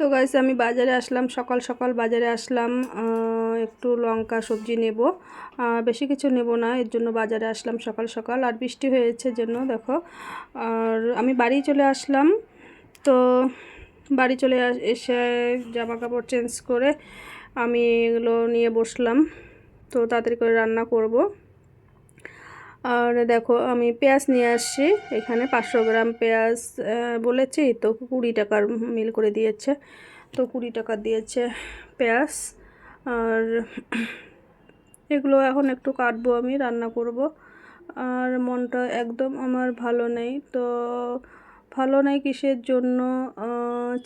তো গাইস আমি বাজারে আসলাম, সকাল সকাল বাজারে আসলাম একটু লঙ্কা সবজি নেব। বেশি কিছু নেব না, এর জন্য বাজারে আসলাম সকাল সকাল, আর বৃষ্টি হয়েছে জন্য দেখো। আর আমি বাড়ি চলে আসলাম, তো বাড়ি চলে এসে জামা কাপড় চেঞ্জ করে আমি এগুলো নিয়ে বসলাম, তো তাড়াতাড়ি করে রান্না করব। আর দেখো, আমি পেঁয়াজ নিয়ে আসছি। এখানে পাঁচশো গ্রাম পেঁয়াজ বলেছি তো, কুড়ি টাকার মিল করে দিয়েছে। তো কুড়ি টাকা দিয়েছে পেঁয়াজ। আর এগুলো এখন একটু কাটবো আমি, রান্না করব। আর মনটা একদম আমার ভালো নেই। তো ভালো নেই কিসের জন্য?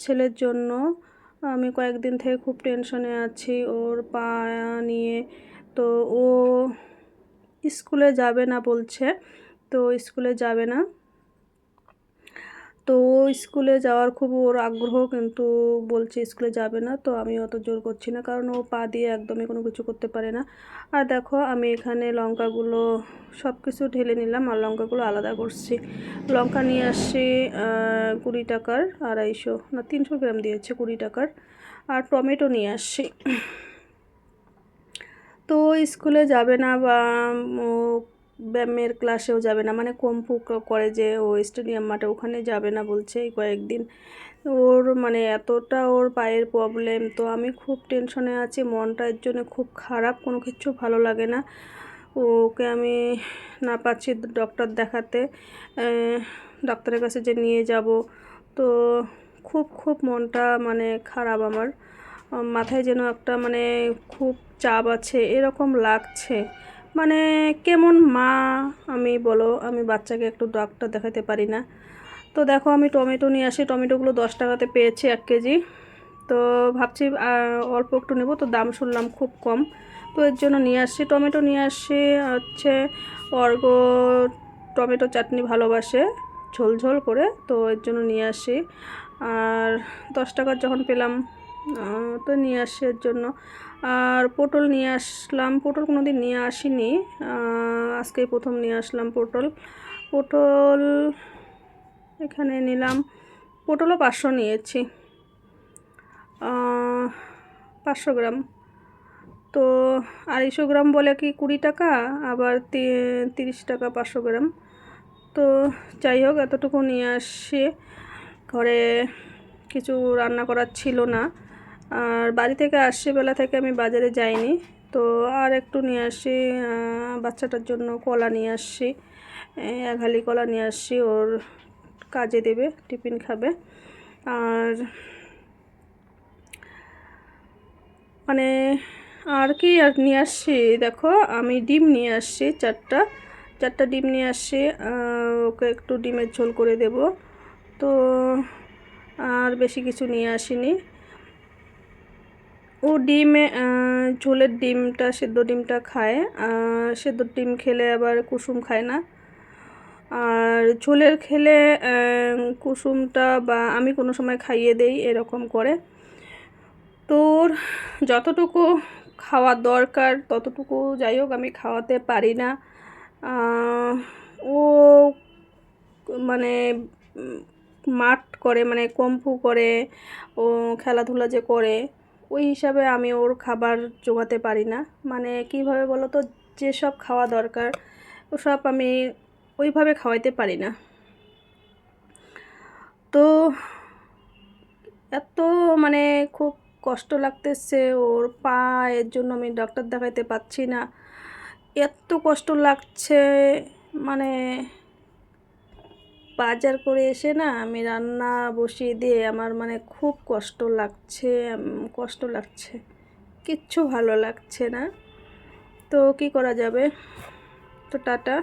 ছেলের জন্য। আমি কয়েকদিন থেকে খুব টেনশনে আছি, ওর পা নিয়ে। তো ও স্কুলে যাবে না বলছে, তো স্কুলে যাবে না। তো স্কুলে যাওয়ার খুব ওর আগ্রহ, কিন্তু বলছে স্কুলে যাবে না, তো আমি অত জোর করছি না, কারণ ও পা দিয়ে একদমই কোনো কিছু করতে পারে না। আর দেখো, আমি এখানে লঙ্কাগুলো সব কিছু ঢেলে নিলাম, আর লঙ্কাগুলো আলাদা করছি। লঙ্কা নিয়ে আসছি কুড়ি টাকার আড়াইশো, না, তিনশো গ্রাম দিয়েছে কুড়ি টাকার, আর টমেটো নিয়ে আসছি। তো স্কুলে যাবে না বা ও ব্যায়ামের ক্লাসেও যাবে না। মানে কম্পু করে যে ও স্টেডিয়াম মাঠে ওখানে যাবে না বলছে এই কয়েকদিন। ওর মানে এতটা ওর পায়ের প্রবলেম তো আমি খুব টেনশনে আছি। মনটা এর জন্য খুব খারাপ, কোনো কিছু ভালো লাগে না। ওকে আমি না পাচ্ছি ডক্টর দেখাতে। ডাক্তারের কাছে যে নিয়ে যাব। তো খুব খুব মনটা মানে খারাপ আমার। মাথায় যেন একটা মানে খুব চাপ আছে, এরকম লাগছে। মানে কেমন মা, আমি বলো, আমি বাচ্চাকে একটু ডাক্তার দেখাতে পারি না। তো দেখো, আমি টমেটো নিয়ে আসি, টমেটোগুলো দশ টাকাতে পেয়েছি এক কেজি। তো ভাবছি অল্প একটু নেব, তো দাম শুনলাম খুব কম। তো এর জন্য নিয়ে আসছি টমেটো নিয়ে আসছি হচ্ছে অর্গ টমেটো চাটনি ভালোবাসে, ঝোল ঝোল করে, তো এর জন্য নিয়ে আসি। আর দশ টাকার যখন পেলাম তো নিয়ে আসছি এর জন্য। আর পটল নিয়ে আসলাম। পটল কোনো দিন নিয়ে আসিনি। আহ, আজকেই প্রথম নিয়ে আসলাম পটল। পটল এখানে নিলাম। পটলও পাঁচশো নিয়েছি। পাঁচশো গ্রাম। তো আড়াইশো গ্রাম বলে কি কুড়ি টাকা? আবার তিরিশ টাকা পাঁচশো গ্রাম। তো যাই হোক এতটুকু নিয়ে আসছি ঘরে কিছু রান্না করার ছিল না। আর বাড়ি থেকে আসছি, বেলা থেকে আমি বাজারে যাইনি। তো আর একটু নিয়ে আসি বাচ্চাটার জন্য কলা নিয়ে আসছি। হালি কলা নিয়ে আসছি, ওর কাজে দেবে, টিফিন খাবে। আর মানে আর কি আর নিয়ে আসছি, দেখো, আমি ডিম নিয়ে আসছি চারটা। চারটা ডিম নিয়ে আসছি ওকে একটু ডিমের ঝোল করে দেব। তো আর বেশি কিছু নিয়ে আসিনি। ও ডিমে ঝোলের ডিমটা, সেদ্ধ ডিমটা খায়। সেদ্ধ ডিম খেলে আবার কুসুম খায় না। আর ঝোলের খেলে কুসুমটা বা আমি কোনো সময় খাইয়ে দেই এরকম করে। তোর যতটুকু খাওয়ার দরকার, ততটুকু যাই হোক আমি খাওয়াতে পারি না। ও মানে মাঠ করে মানে কম্পু করে, ও খেলাধুলা যে করে ওই হিসাবে আমি ওর খাবার জোগাতে পারি না। মানে কীভাবে বলো তো যেসব খাওয়া দরকার ওসব আমি ওইভাবে খাওয়াইতে পারি না। তো এত মানে খুব কষ্ট লাগতেছে ওর পা, এর জন্য আমি ডক্টর দেখাইতে পাচ্ছি না। এত কষ্ট লাগছে মানে বাজার করে এসে না আমি রান্না বসিয়ে দিয়ে আমার মানে খুব কষ্ট লাগছে কষ্ট লাগছে। কিচ্ছু ভালো লাগছে না। তো কি করা যাবে? তো টাটা।